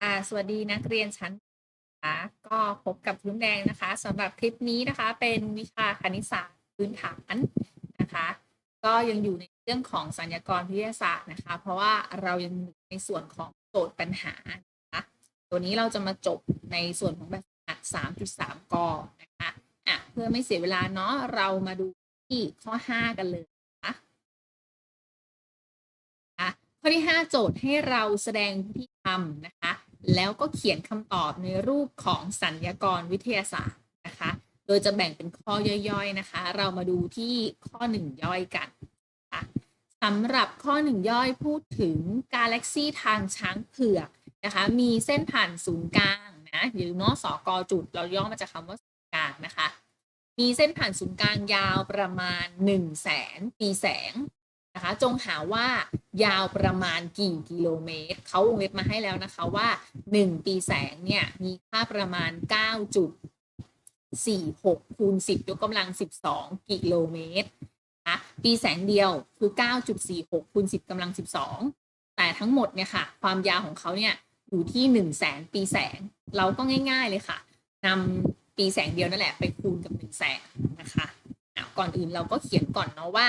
ค่ะสวัสดีนักเรียนชั้นนะคะก็พบกับพื้นแดงนะคะสำหรับคลิปนี้นะคะเป็นวิชาคณิตศาสตร์พื้นฐานนะคะ ก็ยังอยู่ในเรื่องของสัญญากรวิทยาศาสตร์นะคะ เพราะว่าเรายังอยู่ในส่วนของโจทย์ปัญหานะคะตัวนี้เราจะมาจบในส่วนของแบบฝึกหัด3.3กอนะคะอะเพื่อไม่เสียเวลาเนาะเรามาดูที่ข้อ 5 กันเลยนะคะข้อที่ 5 โจทย์ให้เราแสดงวิธีทำนะคะ แล้วก็เขียนคำตอบในรูปของสัญญากรวิทยาศาสตร์นะคะ โดยจะแบ่งเป็นข้อย่อยๆนะคะ เรามาดูที่ข้อ 1 ย่อยกันนะคะสำหรับข้อ 1 ย่อยพูดถึงกาแล็กซีทางช้างเผือกนะคะ มีเส้นผ่านศูนย์กลางนะหรือนาะสกจุด เราย่อมาจากคำว่าศูนย์กลางนะคะ มีเส้นผ่านศูนย์กลางยาวประมาณ1 0 0 0 0แสนปีแสง นะคะ จงหาว่ายาวประมาณกี่กิโลเมตร เขาวงเล็บมาให้แล้วนะคะว่า 1 ปีแสงเนี่ย มีค่าประมาณ 9.46คูณ10ยกกำลัง 12 กิโลเมตรนะปีแสงเดียวคือ 9.46คูณ10กำลัง 12 แต่ทั้งหมดเนี่ยค่ะ ความยาวของเขาเนี่ยอยู่ที่1 0 0 0 0แสนปีแสง เราก็ง่ายๆเลยค่ะนำปีแสงเดียวนั่นแหละไปคูณกับ1 0 0 0 0แสนนะคะก่อนอื่นเราก็เขียนก่อนเนาะว่า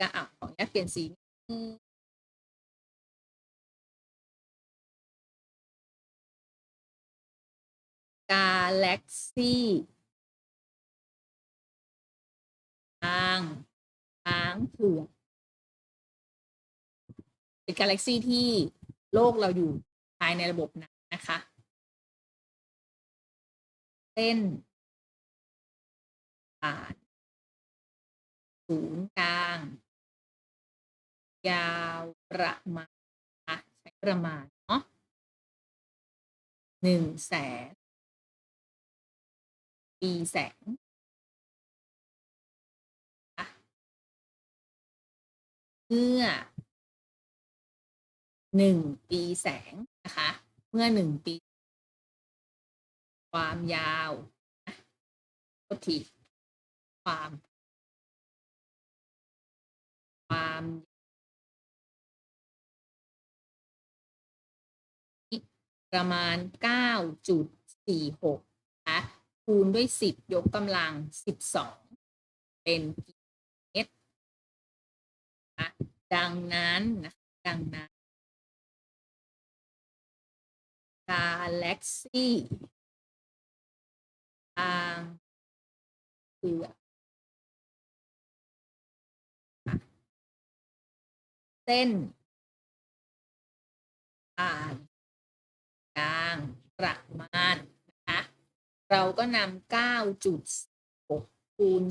จะอะขออนุญาตเปลี่ยนสีนิดนึงกาแล็กซี่ทางช้างเผือกเป็นกาแล็กซี่ที่โลกเราอยู่ภายในระบบนั้นนะคะเส้นผ่านศูนย์กลาง ยาวประมาณนะคะใช้ประมาณเนาะหนึ่งแสนปีแสงอะเมื่อหนึ่งปีแสงนะคะ เมื่อหนึ่งปี ความยาวนะโทษทีความ ความ ประมาณ 9.46นะคะคูณด้วย 10 ยกกำลัง 12 เป็นกิโลเมตรนะดังนั้นนะดังนั้นกาแล็กซี่ทางเผือเส้นผ่าน กลางประมาณนะคะเราก็นำ9.6คูณ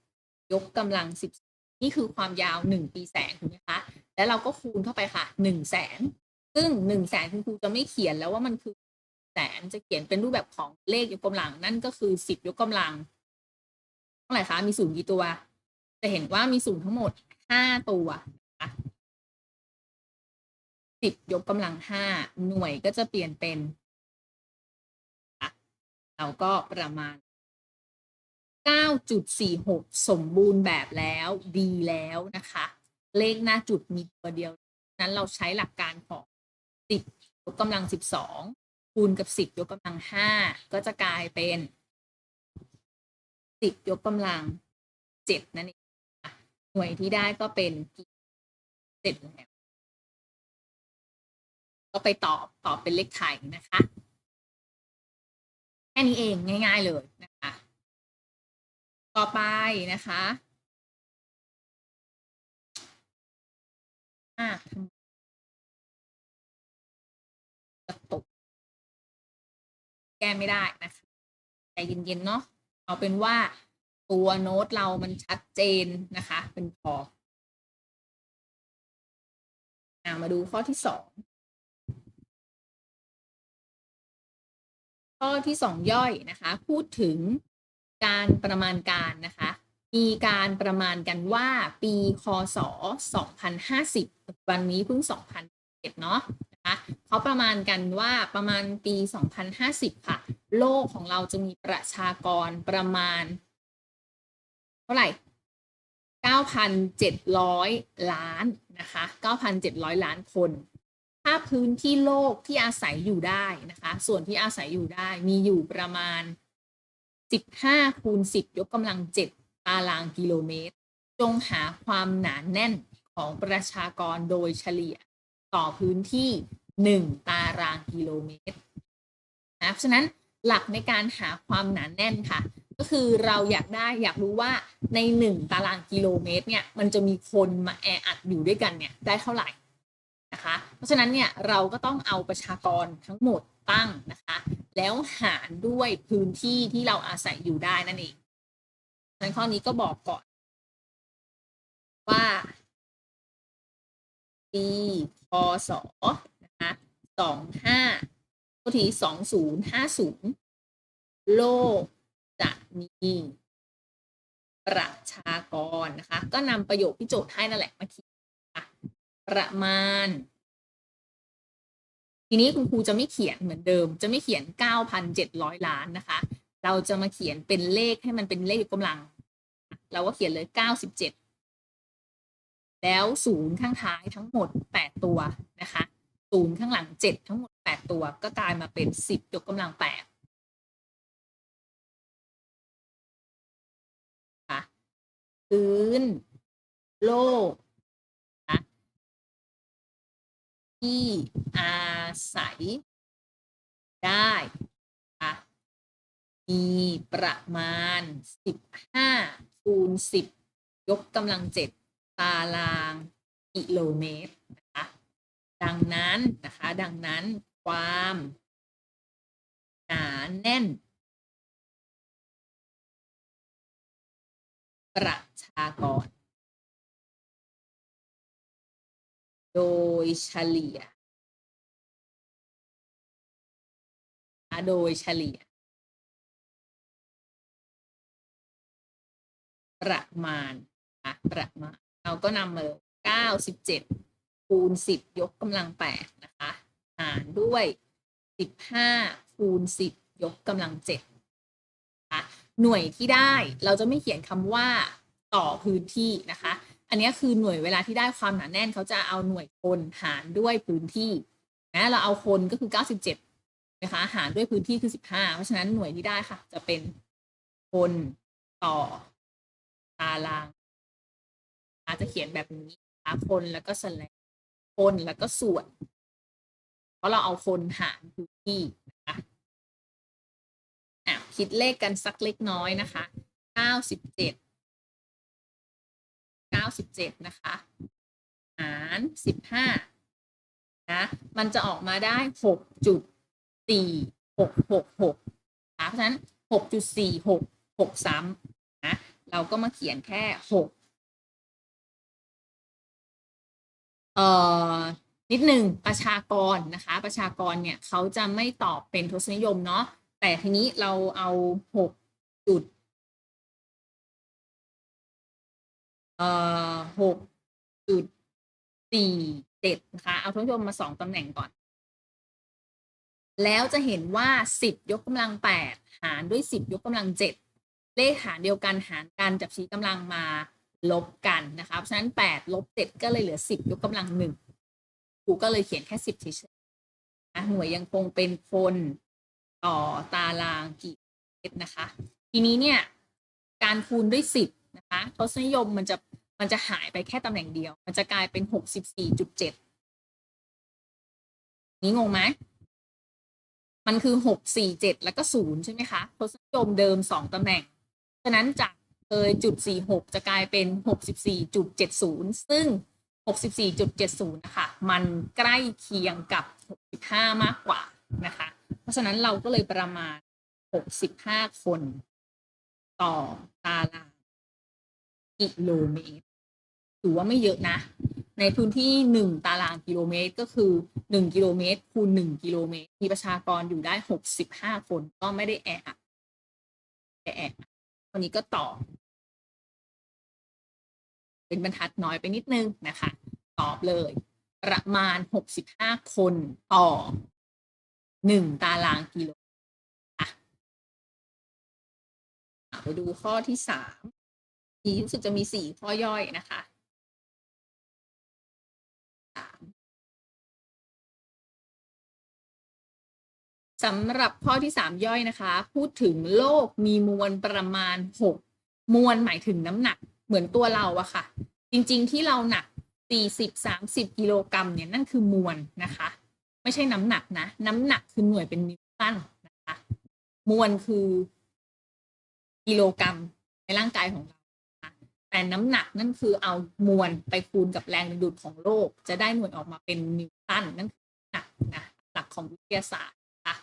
10 ยกกำลัง 10 นี่คือความยาว 1 ปีแสงถูกไหมคะแล้วเราก็คูณเข้าไปค่ะ1แสนซึ่ง1แสนคุณครูจะไม่เขียนแล้วว่ามันคือแสนจะเขียนเป็นรูปแบบของเลขยกกำลัง นั่นก็คือ 10 ยกกำลังเท่าไหร่คะมีศูนย์กี่ตัว จะเห็นว่ามีศูนย์ทั้งหมด 5 ตัว สิบยกกำลังห้าหน่วยก็จะเปลี่ยนเป็นเราก็ประมาณ 9.46 สมบูรณ์แบบแล้วดีแล้วนะคะ เลขหน้าจุดมีตัวเดียว นั้นเราใช้หลักการของ 10 ยกกำลัง 12 คูณกับ 10 ยกกำลัง 5 ก็จะกลายเป็น 10 ยกกำลัง 7 นั่นเองหน่วยที่ได้ก็เป็นเจ็ดแล้ว ก็ไปตอบตอบเป็นเลขไทยนะคะแค่นี้เองง่าย ๆเลยนะคะ ต่อไปนะคะอะกระตุกแก้ไม่ได้นะคะใจเย็นๆเนาะเอาเป็นว่าตัวโน้ตเรามันชัดเจนนะคะ เป็นพออมาดูข้อที่สอง ข้อที่สองย่อยนะคะ พูดถึงการประมาณการนะคะ มีการประมาณกันว่าปีคศ 2050ปัจจุบันนี้เพิ่ง 2001เนาะนะคะเขาประมาณกันว่าประมาณปี 2050 ค่ะ โลกของเราจะมีประชากรประมาณ เท่าไหร่ 9,700 ล้านนะคะ 9,700 ล้านคน ถ้าพื้นที่โลกที่อาศัยอยู่ได้นะคะ ส่วนที่อาศัยอยู่ได้มีอยู่ประมาณ 15คูณ10 ยกกำลัง 7 ตารางกิโลเมตร จงหาความหนาแน่นของประชากรโดยเฉลี่ยต่อพื้นที่ 1 ตารางกิโลเมตรนะเพราะฉะนั้นหลักในการหาความหนาแน่นค่ะ ก็คือเราอยากได้อยากรู้ว่าใน 1 ตารางกิโลเมตรเนี่ยมันจะมีคนมาแออัดอยู่ด้วยกันเนี่ยได้เท่าไหร่ นะคะ เพราะฉะนั้นเนี่ยเราก็ต้องเอาประชากรทั้งหมดตั้งนะคะ แล้วหารด้วยพื้นที่ที่เราอาศัยอยู่ได้นั่นเองฉะนั้นข้อนี้ก็บอกก่อน ว่าปีพศนะคะสองห้าก็ทีสองศูนย์ห้าศูนย์โลกจะมีประชากรนะคะ ก็นำประโยคที่โจทย์ให้นั่นแหละมาเขียน ประมาณ ทีนี้คุณครูจะไม่เขียนเหมือนเดิม จะไม่เขียน 9,700 ล้านนะคะ เราจะมาเขียนเป็นเลขให้มันเป็นเลขยกกำลัง เราก็เขียนเลย 97 แล้วศูนย์ข้างท้ายทั้งหมด 8 ตัวนะคะศูนย์ข้างหลัง 7 ทั้งหมด 8 ตัว ก็กลายมาเป็น 10 ยกกำลัง8ค่ะพื้น โลก ที่อาศัย ได้ะมีประมาณ 15 คูณ 10 ยกกำลัง7ตารางกิโลเมตรนะคะดังนั้นนะคะ ดังนั้นความหนาแน่น ประชากร โดยเฉลี่ย โดยเฉลี่ย ประมาณะคะประมาณ เราก็นำมาเลย97คูณ10ยกกำลัง8นะคะหารด้วย15คูณ10ยกกำลัง7นะคะหน่วยที่ได้เราจะไม่เขียนคำว่าต่อพื้นที่นะคะ อันนี้คือหน่วยเวลาที่ได้ความหนาแน่นเขาจะเอาหน่วยคนหารด้วยพื้นที่นะเราเอาคนก็คือ 97นะคะหารด้วยพื้นที่คือ 15 เพราะฉะนั้นหน่วยที่ได้ค่ะ จะเป็นคนต่อตารางอาจจะเขียนแบบนี้นะคะคนแล้วก็สแลงคนแล้วก็ส่วน เพราะเราเอาคนหารพื้นที่นะคะอะคิดเลขกันสักเล็กน้อยนะคะ 97 97 นะคะ หาร 15 นะ มันจะออกมาได้ 6.4666นะเพราะฉะนั้น 6.46 6ซ้ำนะ เราก็มาเขียนแค่ 6 เอ่อ นิดหนึ่งประชากรนะคะ ประชากรเนี่ยเขาจะไม่ตอบเป็นทศนิยมเนาะ แต่ทีนี้เราเอาหกจุด เอ่อหกจุดสี่เจ็ดนะคะ เอาทศนิยมมาสองตำแหน่งก่อน แล้วจะเห็นว่าสิบยกกำลังแปดหารด้วยสิบยกกำลังเจ็ดเลขหารเดียวกันหารกันจับชี้กำลังมาลบกันนะคะเพราะฉะนั้นแปดลบเจ็ดก็เลยเหลือสิบยกกำลังหนึ่งครูก็เลยเขียนแค่สิบเฉยๆนะหน่วยยังคงเป็นคนต่อตารางกิเมตรนะคะ ทีนี้เนี่ย การคูณด้วยสิบ นะคะทศนิยมมันจะมันจะหายไปแค่ตำแหน่งเดียว มันจะกลายเป็นหกสิบสี่จุดเจ็ดนี้งงไหมมันคือหกสี่เจ็ดแล้วก็ศูนย์ใช่ไหมคะทศนิยมเดิมสองตำแหน่ง ฉะนั้นจากเคยจุดสี่หกจะกลายเป็นหกสิบสี่จุดเจ็ดศูนย์ซึ่งหกสิบสี่จุดเจ็ดศูนย์นะคะ มันใกล้เคียงกับหกสิบห้ามากกว่านะคะ เพราะฉะนั้นเราก็เลยประมาณหกสิบห้าคนต่อตาราง กิโลเมตรถือว่าไม่เยอะนะ ในพื้นที่หนึ่งตารางกิโลเมตรก็คือหนึ่งกิโลเมตรคูณหนึ่งกิโลเมตร มีประชากรอยู่ได้หกสิบห้าคนก็ไม่ได้แออัดแออัดวันนี้ก็ต่อ เป็นบรรทัดน้อยไปนิดนึงนะคะ ตอบเลย ประมาณหกสิบห้าคนต่อหนึ่งตารางกิโลอะไปดูข้อที่สาม รู้สึกจะมีสี่ข้อย่อยนะคะสามสำหรับข้อที่สามย่อยนะคะ พูดถึงโลกมีมวลประมาณหกมวลหมายถึงน้ำหนักเหมือนตัวเราอะค่ะ จริงๆที่เราหนักสี่สิบสามสิบกิโลกรัมเนี่ยนั่นคือมวลนะคะ ไม่ใช่น้ำหนักนะ น้ำหนักคือหน่วยเป็นนิวตันนะคะ มวลคือกิโลกรัมในร่างกายของเรา แต่น้ำหนักนั่นคือเอามวลไปคูณกับแรงดึงดูดของโลก จะได้หน่วยออกมาเป็นนิวตันนั่นคือหนักนะหลักของวิทยาศาสตร์นะคะ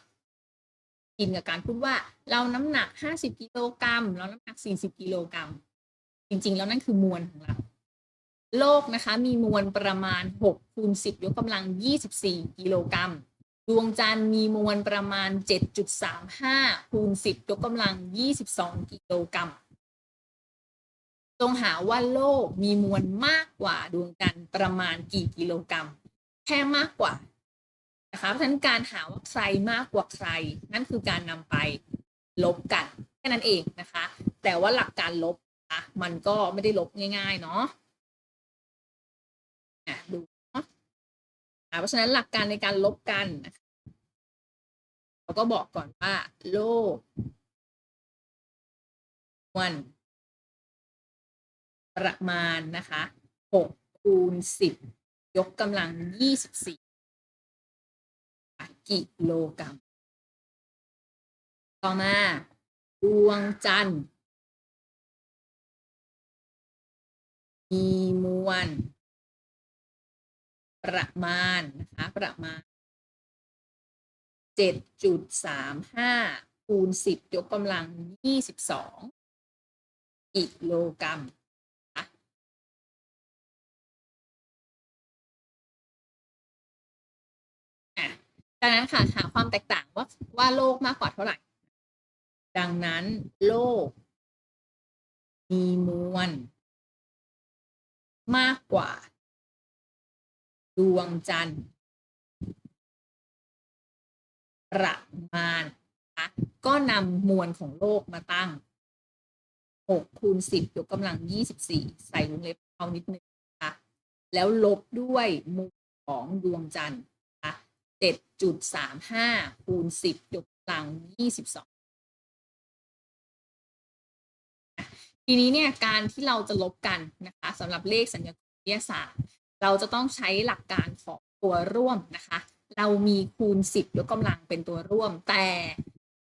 กินกับการพูดว่าเราน้ำหนัก50กิโลกรัมเราน้ำหนัก40กิโลกรัมจริง ๆ แล้วนั่นคือมวลของเราโลกนะคะมีมวลประมาณ6คูณ10 ยกกำลัง 24 กิโลกรัม ดวงจันทร์มีมวลประมาณ 7.35คูณ10 ยกกำลัง 22 กิโลกรัม จงหาว่าโลกมีมวลมากกว่าดวงจันทร์ประมาณกี่กิโลกรัม แค่มากกว่านะคะเพราะฉะนั้นการหาว่าใครมากกว่าใคร นั่นคือการนำไปลบกันแค่นั้นเองนะคะ แต่ว่าหลักการลบอะมันก็ไม่ได้ลบง่ายๆเนาะอะดูเนาะอะเพราะฉะนั้นหลักการในการลบกันนะคะเราก็บอกก่อนว่า โลกมวล ประมาณนะคะหกคูณสิบยกกำลังยี่สิบสี่กิโลกรัม ต่อมา ดวงจันทร์ มีมวล ประมาณนะคะ ประมาณเจ็ดจุดสามห้าคูณสิบยกกำลังยี่สิบสองกิโลกรัม ดังนั้นค่ะหาความแตกต่างว่าว่าโลกมากกว่าเท่าไหร่ ดังนั้นโลก มีมวลมากกว่า ดวงจันทร์ประมาณนะก็นำมวลของโลกมาตั้ง6คูณ10 ยกกำลัง 24 ใส่วงเล็บเอานิดนึงนะคะแล้วลบด้วยมวลของดวงจันทร์ 7.35 คูณ 10 ยกกำลัง 22 ทีนี้เนี่ยการที่เราจะลบกันนะคะสำหรับเลขสัญญากรวิทยาศาสตร์ เราจะต้องใช้หลักการของตัวร่วมนะคะ เรามีคูณ 10 ยกกำลังเป็นตัวร่วม แต่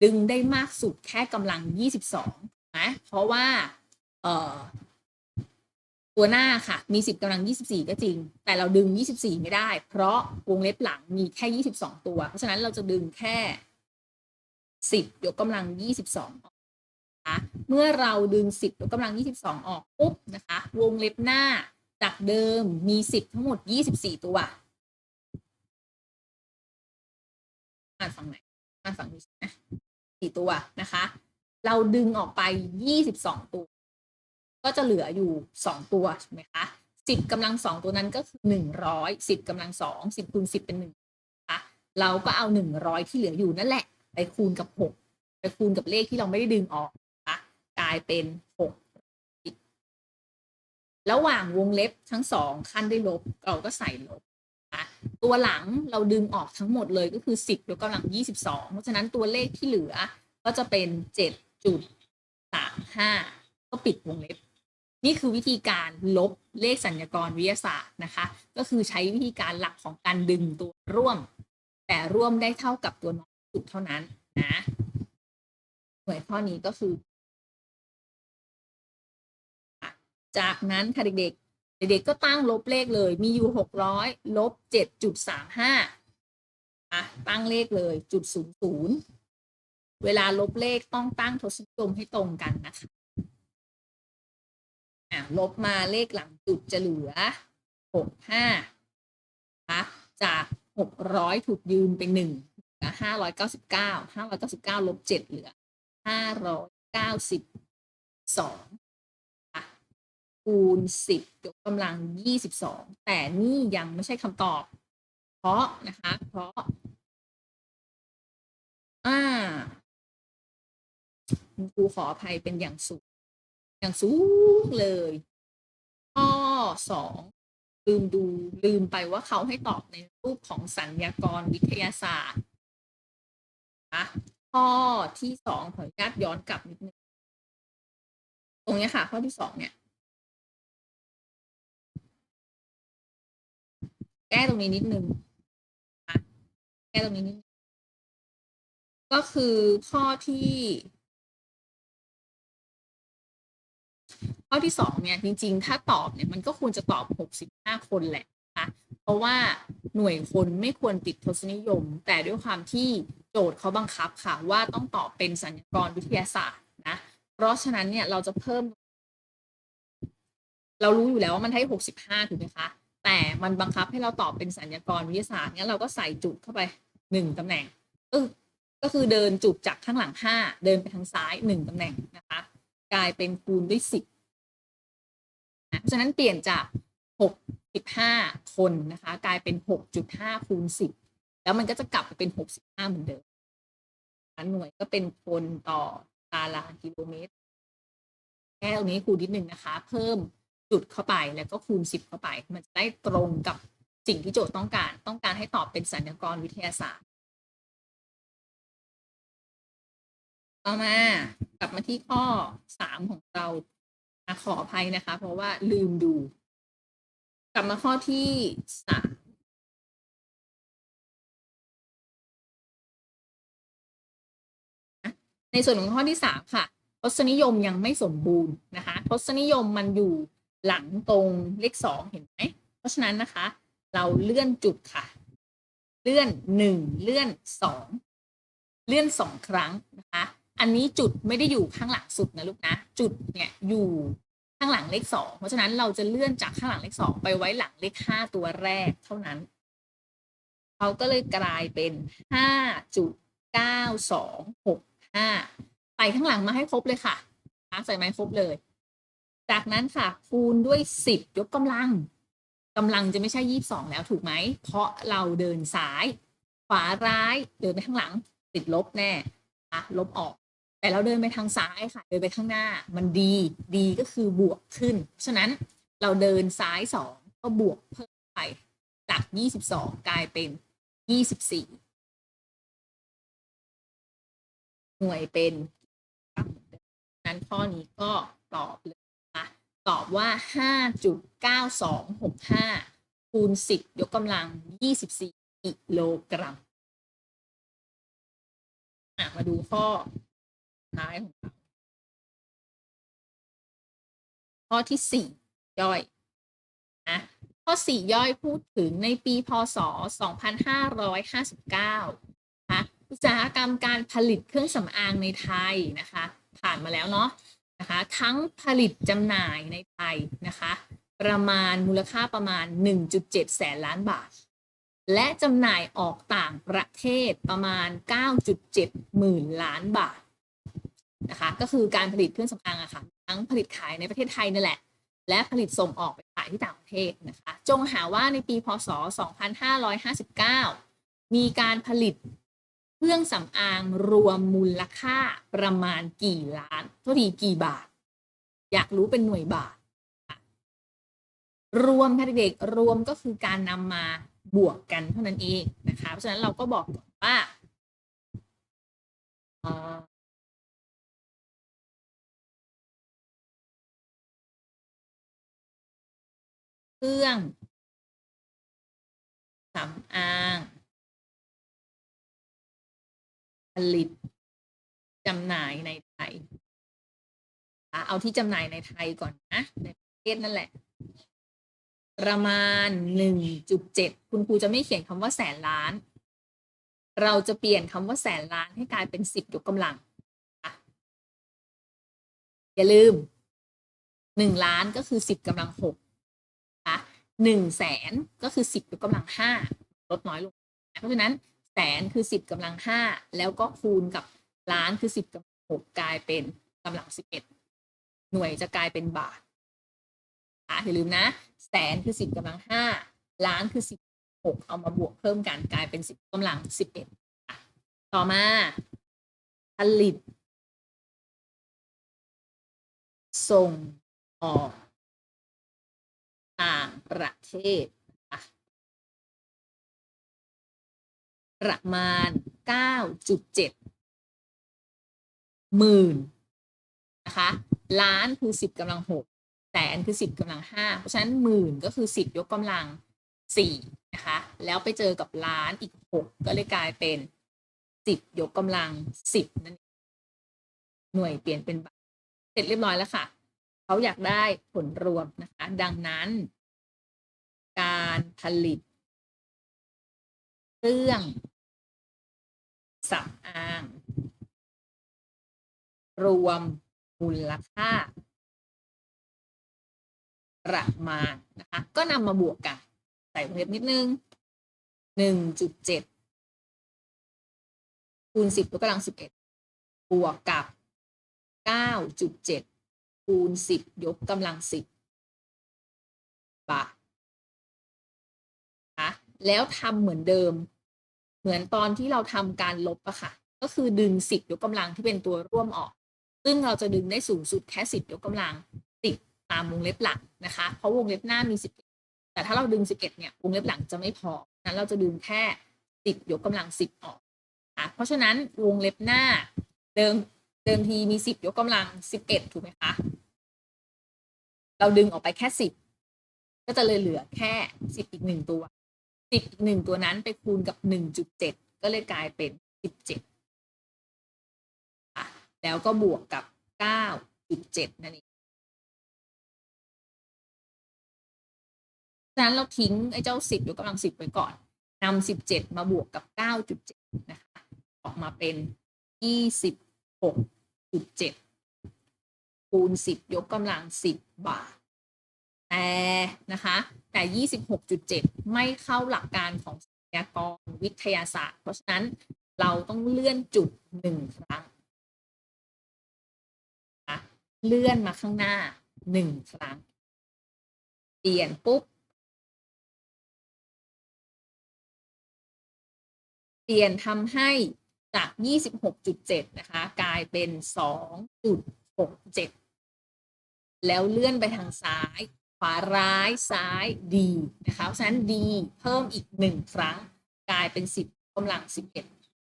ดึงได้มากสุดแค่กำลัง 22นะเพราะว่าเอ่อ ตัวหน้าค่ะ มี 10กำลัง 24 ก็จริง แต่เราดึง 24 ไม่ได้ เพราะวงเล็บหลังมีแค่ 22 ตัว เพราะฉะนั้นเราจะดึงแค่ 10 ยกกำลัง 22 ออกนะคะเมื่อเราดึง 10 ยกกำลัง 22 ออกปุ๊บนะคะ วงเล็บหน้าจากเดิมมี 10 ทั้งหมด 24 ตัวอ่านฝั่งไหนอ่านฝั่งนี้นะสี่ตัวนะคะ เราดึงออกไป 22 ตัว ก็จะเหลืออยู่ 2 ตัวใช่ไหมคะ10กำลัง2ตัวนั้นก็คือ100 10กำลัง2 10คูณ10เป็น1นะคะเราก็เอา100ที่เหลืออยู่นั่นแหละ ไปคูณกับ6ไปคูณกับเลขที่เราไม่ได้ดึงออกนะคะกลายเป็น6ระหว่างวงเล็บทั้งสองขั้นได้ลบเราก็ใส่ลบตัวหลังเราดึงออกทั้งหมดเลยก็คือ10ยกกำลัง22เพราะฉะนั้นตัวเลขที่เหลือก็จะเป็น7.35ก็ปิดวงเล็บ นี่คือวิธีการลบเลขสัญญากรวิทยาศาสตร์นะคะ ก็คือใช้วิธีการหลักของการดึงตัวร่วม แต่ร่วมได้เท่ากับตัวน้อยสุดเท่านั้นนะหน่วยข้อนี้ก็คือ จากนั้นค่ะเด็กๆเด็กๆก็ตั้งลบเลขเลย มีอยู่หกร้อยลบเจ็ดจุดสามห้าอะตั้งเลขเลยจุดศูนย์ศูนย์เวลาลบเลขต้องตั้งทศนิยมให้ตรงกันนะคะอะ ลบมาเลขหลังจุดจะเหลือหกห้าะจากหกร้อยถูกยืมไปหนึ่งเหลือห้าร้อยเก้าสิบเก้าห้าร้อยเก้าสิบเก้าลบเจ็ดเหลือห้าร้อยเก้าสิบสองคูณสิบยกกำลังยี่สิบสองแต่นี่ยังไม่ใช่คำตอบ เพราะนะคะ เพราะ อ่าครูขออภัยเป็นอย่างสูง อย่างสูงเลย ข้อสองลืมดูลืมไปว่าเขาให้ตอบในรูปของสัญญากรวิทยาศาสตร์นะข้อที่สองขออนุญาตย้อนกลับนิดนึงตรงเนี้ยค่ะ ข้อที่สองเนี่ยแก้ตรงนี้นิดนึงแก้ตรงนี้นิดนึงก็คือข้อที่ ข้อที่สองเนี่ยจริง ๆ ถ้าตอบเนี่ยมันก็ควรจะตอบหกสิบห้าคนแหละนะเพราะว่าหน่วยคนไม่ควรติดทศนิยม แต่ด้วยความที่โจทย์เขาบังคับค่ะว่าต้องตอบเป็นสัญญกรวิทยาศาสตร์นะเพราะฉะนั้นเนี่ยเราจะเพิ่ม เรารู้อยู่แล้วว่ามันให้หกสิบห้าถูกไหมคะ แต่มันบังคับให้เราตอบเป็นสัญญกรวิทยาศาสตร์งั้นเราก็ใส่จุดเข้าไปหนึ่งตำแหน่งเออก็คือเดินจุดจากข้างหลังห้าเดินไปทางซ้ายหนึ่งตำแหน่งนะคะ กลายเป็นคูณด้วยสิบ เพราะฉะนั้นเปลี่ยนจากหกสิบห้าคนนะคะ กลายเป็นหกจุดห้าคูณสิบแล้วมันก็จะกลับไปเป็นหกสิบห้าเหมือนเดิมหน่วยก็เป็นคนต่อตารางกิโลเมตร แค่ตรงนี้คูณนิดนึงนะคะ เพิ่มจุดเข้าไปแล้วก็คูณสิบเข้าไป มันจะได้ตรงกับสิ่งที่โจทย์ต้องการ ต้องการให้ตอบเป็นสัญญกรวิทยาศาสตร์ ต่อมากลับมาที่ข้อสามของเรา ขออภัยนะคะ เพราะว่าลืมดู กลับมาข้อที่สามในส่วนของข้อที่สามค่ะ ทศนิยมยังไม่สมบูรณ์นะคะ ทศนิยมมันอยู่หลังตรงเลขสองเห็นไหม เพราะฉะนั้นนะคะ เราเลื่อนจุดค่ะ เลื่อนหนึ่งเลื่อนสองเลื่อนสองครั้งนะคะ อันนี้จุดไม่ได้อยู่ข้างหลังสุดนะลูกนะ จุดเนี่ยอยู่ข้างหลังเลขสองเพราะฉะนั้นเราจะเลื่อนจากข้างหลังเลขสองไปไว้หลังเลขห้าตัวแรกเท่านั้นเขาก็เลยกลายเป็นห้าจุดเก้าสองหกห้าใส่ข้างหลังมาให้ครบเลยค่ะใส่ไม้ครบเลย จากนั้นค่ะคูณด้วยสิบยกกำลังกำลังจะไม่ใช่ยี่สิบสองแล้วถูกไหม เพราะเราเดินซ้าย ขวาร้ายเดินไปข้างหลัง ติดลบแน่ะลบออก แต่เราเดินไปทางซ้ายค่ะ เดินไปข้างหน้า มันดี ดีก็คือบวกขึ้น ฉะนั้นเราเดินซ้ายสองก็บวกเพิ่มไปจากยี่สิบสองกลายเป็นยี่สิบสี่หน่วยเป็นนั้นข้อนี้ก็ตอบเลยนะคะตอบว่าห้าจุดเก้าสองหกห้าคูณสิบยกกำลังยี่สิบสี่กิโลกรัมมาดูข้อ ท้ายของเรา ข้อที่สี่ย่อยนะข้อสี่ย่อยพูดถึงในปีพศ 2559นะคะอุตสาหกรรมการผลิตเครื่องสำอางในไทยนะคะ ผ่านมาแล้วเนาะนะคะ ทั้งผลิตจำหน่ายในไทยนะคะ ประมาณมูลค่าประมาณ 1.7 แสนล้านบาท และจำหน่ายออกต่างประเทศประมาณ 9.7 หมื่นล้านบาท นะคะ ก็คือการผลิตเครื่องสำอางอะค่ะทั้งผลิตขายในประเทศไทยนั่นแหละ และผลิตส่งออกไปขายที่ต่างประเทศนะคะ จงหาว่าในปีพศ 2559 มีการผลิตเครื่องสำอางรวมมูลค่าประมาณกี่ล้านเท่าทีกี่บาท อยากรู้เป็นหน่วยบาท รวมค่ะเด็กๆรวมก็คือการนำมาบวกกันเท่านั้นเองนะคะ เพราะฉะนั้นเราก็บอกก่อนว่า เครื่องสำอางผลิตจำหน่ายในไทย เอาที่จำหน่ายในไทยก่อนนะ ในประเทศนั่นแหละ ประมาณหนึ่งจุดเจ็ดคุณครูจะไม่เขียนคำว่าแสนล้าน เราจะเปลี่ยนคำว่าแสนล้านให้กลายเป็นสิบยกกำลัง อย่าลืมหนึ่งล้านก็คือสิบกำลังหก หนึ่งแสนก็คือสิบยกกำลังห้าลดน้อยลง เพราะฉะนั้นแสนคือสิบกำลังห้าแล้วก็คูณกับล้านคือสิบกำลังหกกลายเป็นกำลังสิบเอ็ดหน่วยจะกลายเป็นบาทอะอย่าลืมนะ แสนคือสิบกำลังห้าล้านคือสิบหกเอามาบวกเพิ่มกันกลายเป็นสิบกำลังสิบเอ็ดต่อมาผลิต ส่งออก ต่างประเทศประมาณ 9.7 หมื่นนะคะล้านคือ 10กำลัง 6 แสนคือ 10กำลัง 5 เพราะฉะนั้นหมื่นก็คือ 10 ยกกำลัง 4 นะคะ แล้วไปเจอกับล้านอีก 6 ก็เลยกลายเป็น 10 ยกกำลัง 10 นั่นเองหน่วยเปลี่ยนเป็นบาทเสร็จเรียบร้อยแล้วค่ะ เขาอยากได้ผลรวมนะคะ ดังนั้น การผลิตเครื่องสำอาง รวมมูลค่า ประมาณนะคะ ก็นำมาบวกกัน ใส่วงเล็บนิดนึงหนึ่งจุดเจ็ดคูณสิบยกกำลังสิบเอ็ดบวกกับเก้าจุดเจ็ด คูณสิบยกกำลังสิบบาทนะคะแล้วทำเหมือนเดิม เหมือนตอนที่เราทำการลบอะค่ะ ก็คือดึงสิบยกกำลังที่เป็นตัวร่วมออก ซึ่งเราจะดึงได้สูงสุดแค่สิบยกกำลังติดตามวงเล็บหลังนะคะ เพราะวงเล็บหน้ามีสิบแต่ถ้าเราดึงสิบเอ็ดเนี่ยวงเล็บหลังจะไม่พอนั้นเราจะดึงแค่สิบยกกำลังสิบออกอะเพราะฉะนั้นวงเล็บหน้าเดิม เดิมทีมีสิบยกกำลังสิบเอ็ดถูกไหมคะ เราดึงออกไปแค่สิบก็จะเลยเหลือแค่สิบอีกหนึ่งตัวสิบอีกหนึ่งตัวนั้นไปคูณกับหนึ่งจุดเจ็ดก็เลยกลายเป็นสิบเจ็ดแล้วก็บวกกับเก้าจุดเจ็ดนั่นเองฉะนั้นเราทิ้งไอ้เจ้าสิบยกกำลังสิบไว้ก่อนนำสิบเจ็ดมาบวกกับเก้าจุดเจ็ดนะคะ ออกมาเป็นยี่สิบ หกจุดเจ็ดคูณสิบยกกำลังสิบบาท แต่นะคะแต่ยี่สิบหกจุดเจ็ดไม่เข้าหลักการของสัญญากรวิทยาศาสตร์ เพราะฉะนั้นเราต้องเลื่อนจุดหนึ่งครั้งเลื่อนมาข้างหน้าหนึ่งครั้ง เปลี่ยนปุ๊บ เปลี่ยนทำให้ จาก 26.7 นะคะ กลายเป็น 2.67 แล้วเลื่อนไปทางซ้าย ขวาร้ายซ้ายดีนะคะเพราะฉะนั้นดีเพิ่มอีกหนึ่งครั้ง กลายเป็น 10กำลัง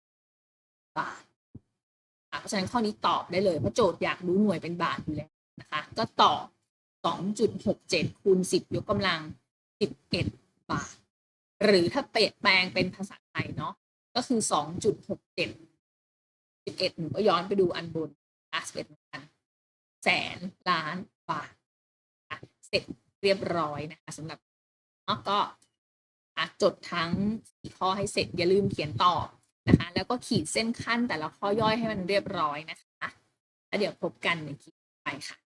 11 บาทเพราะฉะนั้นข้อนี้ตอบได้เลยเพราะโจทย์อยากรู้หน่วยเป็นบาทอยู่แล้วนะคะ ก็ตอบ 2.67 คูณ 10 ยกกำลัง 11 บาท หรือถ้าเปลี่ยนแปลงเป็นภาษาไทยเนาะ ก็คือสองจุดหกเจ็ดสิบเอ็ดหนูก็ย้อนไปดูอันบนนะสิบเอ็ดพันแสนล้านบาทเสร็จเรียบร้อยนะคะสำหรับเนาะก็จดทั้งสี่ข้อให้เสร็จอย่าลืมเขียนตอบนะคะ แล้วก็ขีดเส้นขั้นแต่ละข้อย่อยให้มันเรียบร้อยนะคะ แล้วเดี๋ยวพบกันในคลิปต่อไปค่ะ